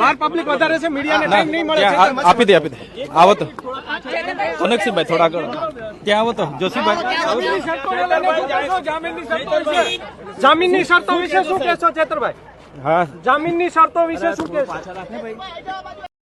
બાર public વધારે છે મીડિયાને ટાઈમ નહીં મળે છે. આપી દે આપી દે. આવો તો. કનેક્શનભાઈ થોડા આગળ ત્યાં આવો તો? જોશીભાઈ? જામીનની શરતો વિશે શું કહેશો? ચેતરભાઈ હા. જામીનની શરતો વિશે શું કહેશો?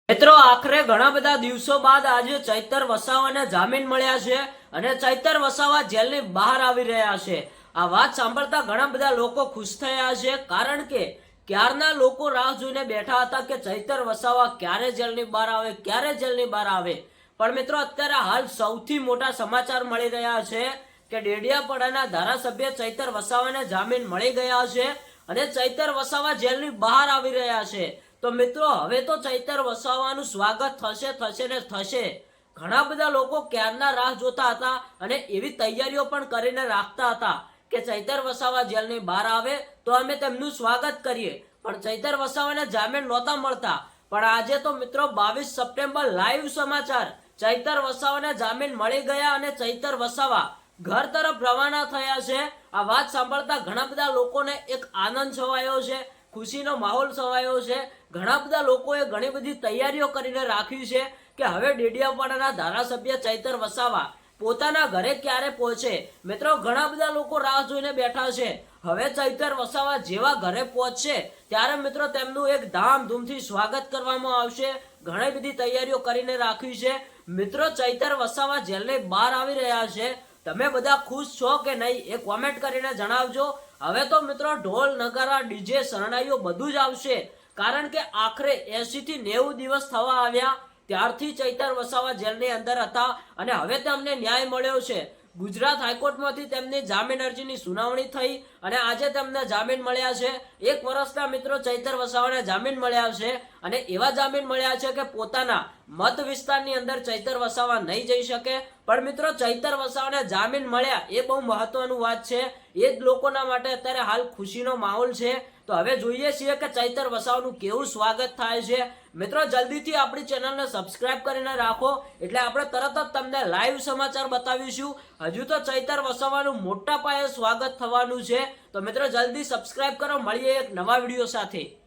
મિત્રો આખરે ઘણા બધા દિવસો બાદ આજે ચૈતર વસાવાને જામીન મળ્યા છે અને ચૈતર વસાવા જેલની બહાર આવી રહ્યા છે. આ વાત સાંભળતા ઘણા બધા લોકો ખુશ થયા છે કારણ કે ક્યારના લોકો રાહ જોઈને બેઠા હતા કે ચૈતર વસાવા ક્યારે જેલની બહાર આવે, ક્યારે જેલની બહાર આવે? પણ મિત્રો, અત્યારે હાલ સૌથી મોટા સમાચાર મળી રહ્યા છે કે ડેડિયાપાડાના ધારાસભ્ય ચૈતર વસાવાને જામીન મળી ગયા છે અને ચૈતર વસાવા જેલની બહાર આવી રહ્યા છે. તો મિત્રો, હવે તો ચૈતર વસાવાનું સ્વાગત થશે થશે ને થશે. ઘણા બધા લોકો ક્યારના રાહ જોતા હતા અને એવી તૈયારીઓ પણ કરીને રાખતા હતા. કે ચૈતર વસાવા જેલની બહાર આવે તો અમે તેમનું સ્વાગત કરીએ. પણ ચૈતર વસાવાને જામીન નહોતા મળતા. પણ આજે તો મિત્રો બાવીસ સપ્ટેમ્બર લાઈવ સમાચાર. ચૈતર વસાવાને જામીન મળી ગયા અને ચૈતર વસાવા ઘર તરફ રવાના થયા છે. આ વાત સાંભળતા ઘણા બધા લોકોને એક આનંદ છવાયો છે. ખુશીનો માહોલ છવાયો છે. ઘણા બધા લોકોએ ઘણી બધી તૈયારીઓ કરીને રાખી છે કે હવે ડેડિયાપાડાના ધારાસભ્ય ચૈતર વસાવા પોતાના ઘરે ક્યારે પહોંચે? મિત્રો, ઘણા બધા લોકો રાહ જોઈને બેઠા છે. હવે ચૈતર વસાવા જેવા ઘરે પહોંચશે, ત્યારે મિત્રો તેમનું એક ધામધૂમથી સ્વાગત કરવામાં આવશે. ઘણી બધી તૈયારીઓ કરીને રાખી છે. મિત્રો, ચૈતર વસાવા જેલની બહાર આવી રહ્યા છે. તમે બધા ખુશ છો કે નહીં એ કોમેન્ટ કરીને જણાવજો. હવે તો મિત્રો, ઢોલ, નગારા, ડીજે, શરણાઈઓ બધું જ આવશે. કારણ કે આખરે એસી થી નેવું દિવસ થવા આવ્યા. ત્યારથી ચૈતર વસાવા જેલની અંદર હતા અને હવે તેમને ન્યાય મળ્યો છે. ગુજરાત હાઈકોર્ટમાંથી તેમની જામીન અરજીની સુનાવણી થઈ અને આજે તેમને જામીન મળ્યા છે. એક વર્ષના મિત્રો ચૈતર વસાવાને જામીન મળ્યા છે અને એવા જામીન મળ્યા છે કે પોતાના મત વિસ્તારની અંદર ચૈતર વસાવા નહીં જઈ શકે. પણ મિત્રો ચૈતર વસાવાને જામીન મળ્યા એ બહુ મહત્વનું વાત છે. એ જ લોકોના માટે અત્યારે હાલ ખુશીનો માહોલ છે. તો હવે જોઈએ છીએ કે ચૈતર વસાવાનું કેવું સ્વાગત થાય છે. મિત્રો, જલ્દીથી આપણી ચેનલને સબસ્ક્રાઇબ કરીને રાખો. એટલે આપણે તરત જ તમને લાઈવ સમાચાર બતાવીશું. હજુ તો ચૈતર વસાવાનું મોટા પાયે સ્વાગત થવાનું છે. તો મિત્રો, જલ્દી સબસ્ક્રાઇબ કરો. મળીએ એક નવા વીડિયો સાથે.